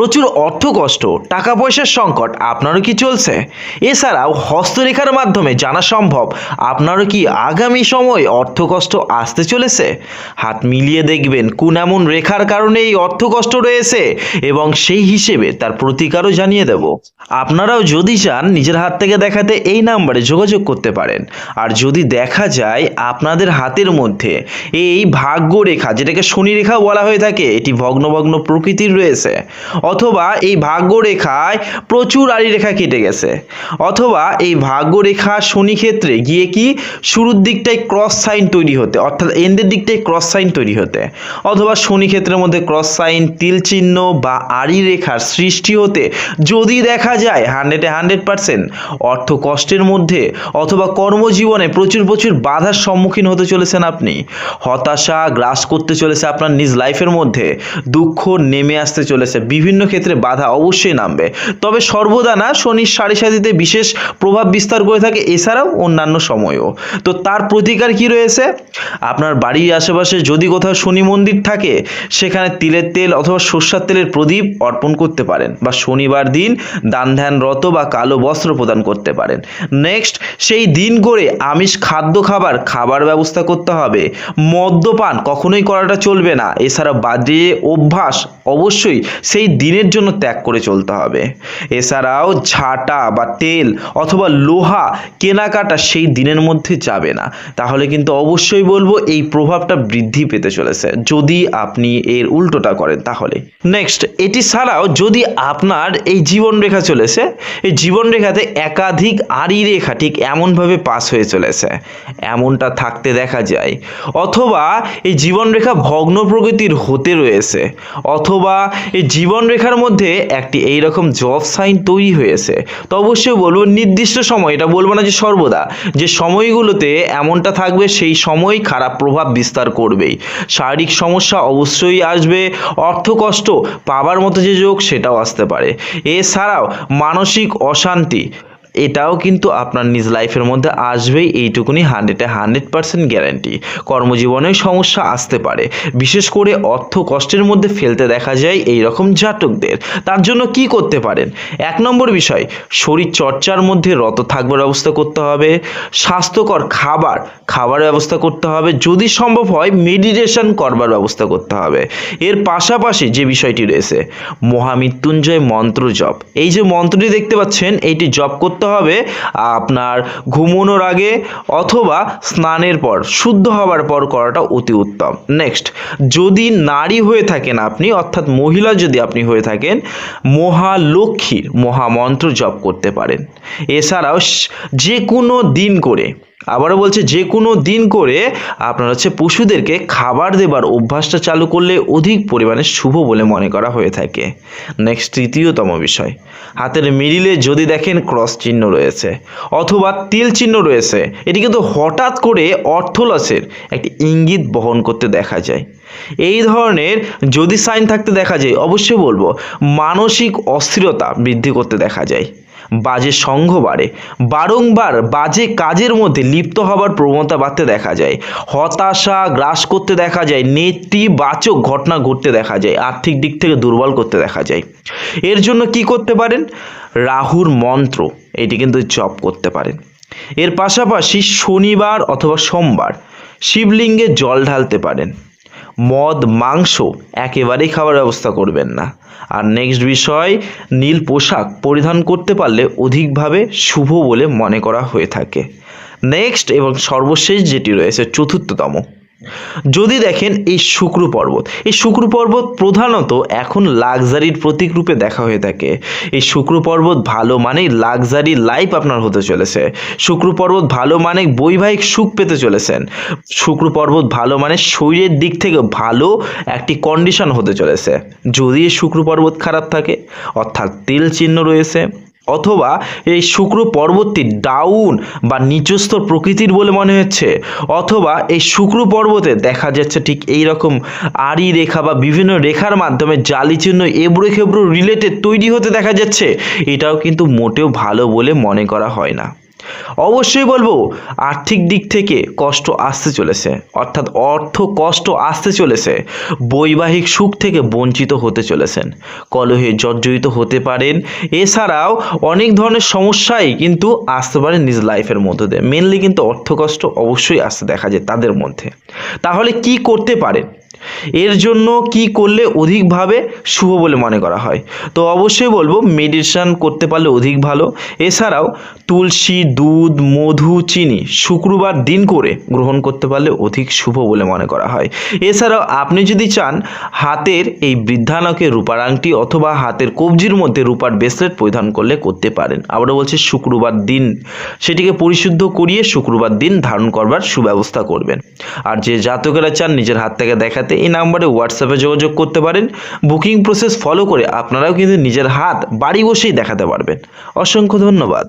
প্রচুর অর্থ কষ্ট, টাকা পয়সার সংকট, আপনারও কি চলছে? এছাড়াও হস্তরেখার মাধ্যমে জানা সম্ভব, আপনারও কি আগামী সময় অর্থ কষ্ট আসতে চলেছে? হাত মিলিয়ে দেখবেন কোন এমন রেখার কারণে এই অর্থ কষ্ট রয়েছে এবং সেই হিসেবে তার প্রতিকারও জানিয়ে দেব। আপনারাও যদি চান নিজের হাত থেকে দেখাতে এই নাম্বারে যোগাযোগ করতে পারেন। আর যদি দেখা যায় আপনাদের হাতের মধ্যে এই ভাগ্য রেখা যেটাকে শনি রেখা বলা হয়ে থাকে, এটি ভগ্ন ভগ্ন প্রকৃতির রয়েছে। অথবা এই ভাগ্য রেখায় প্রচুর আড়ি রেখা কেটে গেছে। অথবা এই ভাগ্য রেখা শনি ক্ষেত্রে গিয়ে কি শুরুর দিকটায় ক্রস সাইন তৈরি হতে, অর্থাৎ এন্ডের দিকটায় ক্রস সাইন তৈরি হতে। অথবা শনি ক্ষেত্রের মধ্যে ক্রস সাইন তিল চিহ্ন বা আড়ি রেখার সৃষ্টি হতে যদি দেখা যায় হান্ড্রেডে হান্ড্রেড পার্সেন্ট অর্থ কষ্টের মধ্যে অথবা কর্মজীবনে প্রচুর প্রচুর বাধার সম্মুখীন হতে চলেছেন আপনি, হতাশা, গ্রাস করতে চলেছে আপনার নিজ লাইফের মধ্যে, দুঃখ নেমে আসতে চলেছে, বিভিন্ন ক্ষেত্রে বাধা অবশ্যই নামবে। তবে সর্বদা না শনির সাড়ে সাথীতে বিশেষ প্রভাব বিস্তার করে থাকে, এছাড়াও অন্যান্য সময়ও। তো তার প্রতিকার কি রয়েছে? আপনার বাড়ির আশেপাশে যদি কোথাও শনি মন্দির থাকে, সেখানে তিলের তেল অথবা সর্ষার তেলের প্রদীপ অর্পণ করতে পারেন বা শনিবার দিন দান ধ্যান রত বা কালো বস্ত্র প্রদান করতে পারেন। নেক্সট, সেই দিন করে আমিষ খাদ্য খাবার খাবার ব্যবস্থা করতে হবে। মদ্যপান কখনোই করাটা চলবে না। এছাড়া বাজে অভ্যাস অবশ্যই সেই দিনের জন্য ত্যাগ করে চলতে হবে। এছাড়াও ঝাঁটা বা তেল অথবা লোহা কেনাকাটা সেই দিনের মধ্যে যাবে না। তাহলে কিন্তু অবশ্যই বলব এই প্রভাবটা বৃদ্ধি পেতে চলেছে। যদি আপনি এর উল্টোটা করেন তাহলে। নেক্সট এটি ছাড়াও যদি আপনার এই জীবন রেখা চলেছে, এই জীবন রেখাতে একাধিক আড়ি রেখা ঠিক এমনভাবে পাস হয়ে চলেছে। এমনটা থাকতে দেখা যায়। অথবা এই জীবন রেখা ভগ্ন প্রকৃতির হতে রয়েছে। অথবা এই জীবন রেখার মধ্যে একটি এই রকম জব সাইন তৈরি হয়েছে। তো অবশ্যই বলব, নির্দিষ্ট সময়, এটা বলব না যে সর্বদা, যে সময়গুলোতে এমনটা থাকবে, সেই সময় খারাপ প্রভাব বিস্তার করবেই। শারীরিক সমস্যা অবশ্যই আসবে, অর্থ কষ্ট পাবার মতো যে যোগ, সেটাও আসতে পারে। এছাড়াও মানসিক অশান্তি এটাও কিন্তু আপনার নিজ লাইফের মধ্যে আসবেই, এইটুকুনি হান্ড্রেডে হান্ড্রেড পার্সেন্ট গ্যারান্টি। কর্মজীবনেও সমস্যা আসতে পারে। বিশেষ করে অর্থ কষ্টের মধ্যে ফেলতে দেখা যায় এই রকম জাতকদের। তার জন্য কি করতে পারেন? এক নম্বর বিষয় শরীর চর্চার মধ্যে রত থাকবার ব্যবস্থা করতে হবে। স্বাস্থ্যকর খাবার খাবার ব্যবস্থা করতে হবে। যদি সম্ভব হয়, মেডিটেশন করবার ব্যবস্থা করতে হবে। এর পাশাপাশি যে বিষয়টি রয়েছে, মহামৃত্যুঞ্জয় মন্ত্র জপ। এই যে মন্ত্রটি দেখতে পাচ্ছেন, এইটি জপ করতে হবে, আপনার ঘুমোনোর আগে অথবা স্নানের পর, শুদ্ধ হবার পর করাটা অতি উত্তম। নেক্সট যদি নারী হয়ে থাকেন আপনি, অর্থাৎ মহিলা যদি আপনি হয়ে থাকেন মহালক্ষ্মীর মহামন্ত্র জপ করতে পারেন। এছাড়াও যে কোনো দিন করে আবারও বলছে, যে কোনো দিন করে আপনার হচ্ছে পশুদেরকে খাবার দেবার অভ্যাসটা চালু করলে অধিক পরিমাণে শুভ বলে মনে করা হয়ে থাকে। নেক্সট তৃতীয়তম বিষয়। হাতের মিডিলে যদি দেখেন ক্রস চিহ্ন রয়েছে, অথবা তিল চিহ্ন রয়েছে, এটি কিন্তু হঠাৎ করে অর্থ লসের একটি ইঙ্গিত বহন করতে দেখা যায়। এই ধরনের যদি সাইন থাকতে দেখা যায়, অবশ্যই বলব, মানসিক অস্থিরতা বৃদ্ধি করতে দেখা যায়। বাজে সঙ্গ বাড়ে। বারংবার বাজে কাজের মধ্যে লিপ্ত হবার প্রবণতা বাড়তে দেখা যায়। হতাশা গ্রাস করতে দেখা যায়, নেতিবাচক ঘটনা ঘটতে দেখা যায়, আর্থিক দিক থেকে দুর্বল করতে দেখা যায়। এর জন্য কি করতে পারেন? রাহুর মন্ত্র, এটি কিন্তু জপ করতে পারেন। এর পাশাপাশি শনিবার অথবা সোমবার শিবলিঙ্গে জল ঢালতে পারেন। মদ, মাংস একেবারেই খাওয়ার ব্যবস্থা করবেন না। আর নেক্সট বিষয়, নীল পোশাক পরিধান করতে পারলে অধিকভাবে শুভ বলে মনে করা হয়ে থাকে। নেক্সট এবং সর্বশেষ যেটি রয়েছে, চতুর্থতম। যদি দেখেন এই শুক্র পর্বত, এই শুক্র পর্বত প্রধানত এখন লাক্সারির প্রতীক রূপে দেখা হয়ে থাকে। এই শুক্র পর্বত ভালো মানেই লাক্সারি লাইফ আপনার হতে চলেছে। শুক্র পর্বত ভালো মানে বৈবাহিক সুখ পেতে চলেছেন। শুক্র পর্বত ভালো মানে শরীরের দিক থেকে ভালো একটি কন্ডিশন হতে চলেছে। যদি শুক্র পর্বত খারাপ থাকে, অর্থাৎ তেল চিহ্ন রয়েছে অথবা এই শুক্র পর্বতটি ডাউন বা নিচস্তর প্রকৃতির বলে মনে হচ্ছে। অথবা এই শুক্র পর্বতে দেখা যাচ্ছে ঠিক এই রকম আড়ি রেখা বা বিভিন্ন রেখার মাধ্যমে জালি চিহ্ন এবড়ো খেবড়ো রিলেটেড তৈরি হতে দেখা যাচ্ছে। এটাও কিন্তু মোটেও ভালো বলে মনে করা হয় না। অবশ্যই বলব, আর্থিক দিক থেকে কষ্ট আসতে চলেছে, অর্থাৎ অর্থ কষ্ট আসতে চলেছে, বৈবাহিক সুখ থেকে বঞ্চিত হতে চলেছেন, কলহে জর্জরিত হতে পারেন, এছাড়াও অনেক ধরনের সমস্যাই কিন্তু আসতে পারে নিজ লাইফের মধ্যে দিয়ে মেনলি কিন্তু অর্থ কষ্ট অবশ্যই আসতে দেখা যায় তাদের মধ্যে। তাহলে কি করতে পারেন? এর জন্য কি করলে অধিকভাবে শুভ বলে মনে করা হয়? তো অবশ্যই বলব মেডিটেশন করতে পারলে অধিক ভালো। এছাড়াও তুলসী, দুধ, মধু, চিনি শুক্রবার দিন করে গ্রহণ করতে পারলে অধিক শুভ বলে মনে করা হয়। এছাড়াও আপনি যদি চান হাতের এই বৃদ্ধানকে রূপার আংটি অথবা হাতের কবজির মধ্যে রূপার ব্রেসলেট পরিধান করলে করতে পারেন। আবারও বলছি, শুক্রবার দিন সেটিকে পরিশুদ্ধ করিয়ে শুক্রবার দিন ধারণ করবার সুব্যবস্থা করবেন। আর যে জাতকেরা চান, নিজের হাত থেকে দেখাতে এই নাম্বারে হোয়াটসঅ্যাপে যোগাযোগ করতে পারেন। বুকিং প্রসেস ফলো করে আপনারাও কিন্তু নিজের হাত বাড়ি বসেই দেখাতে পারবেন। অসংখ্য ধন্যবাদ।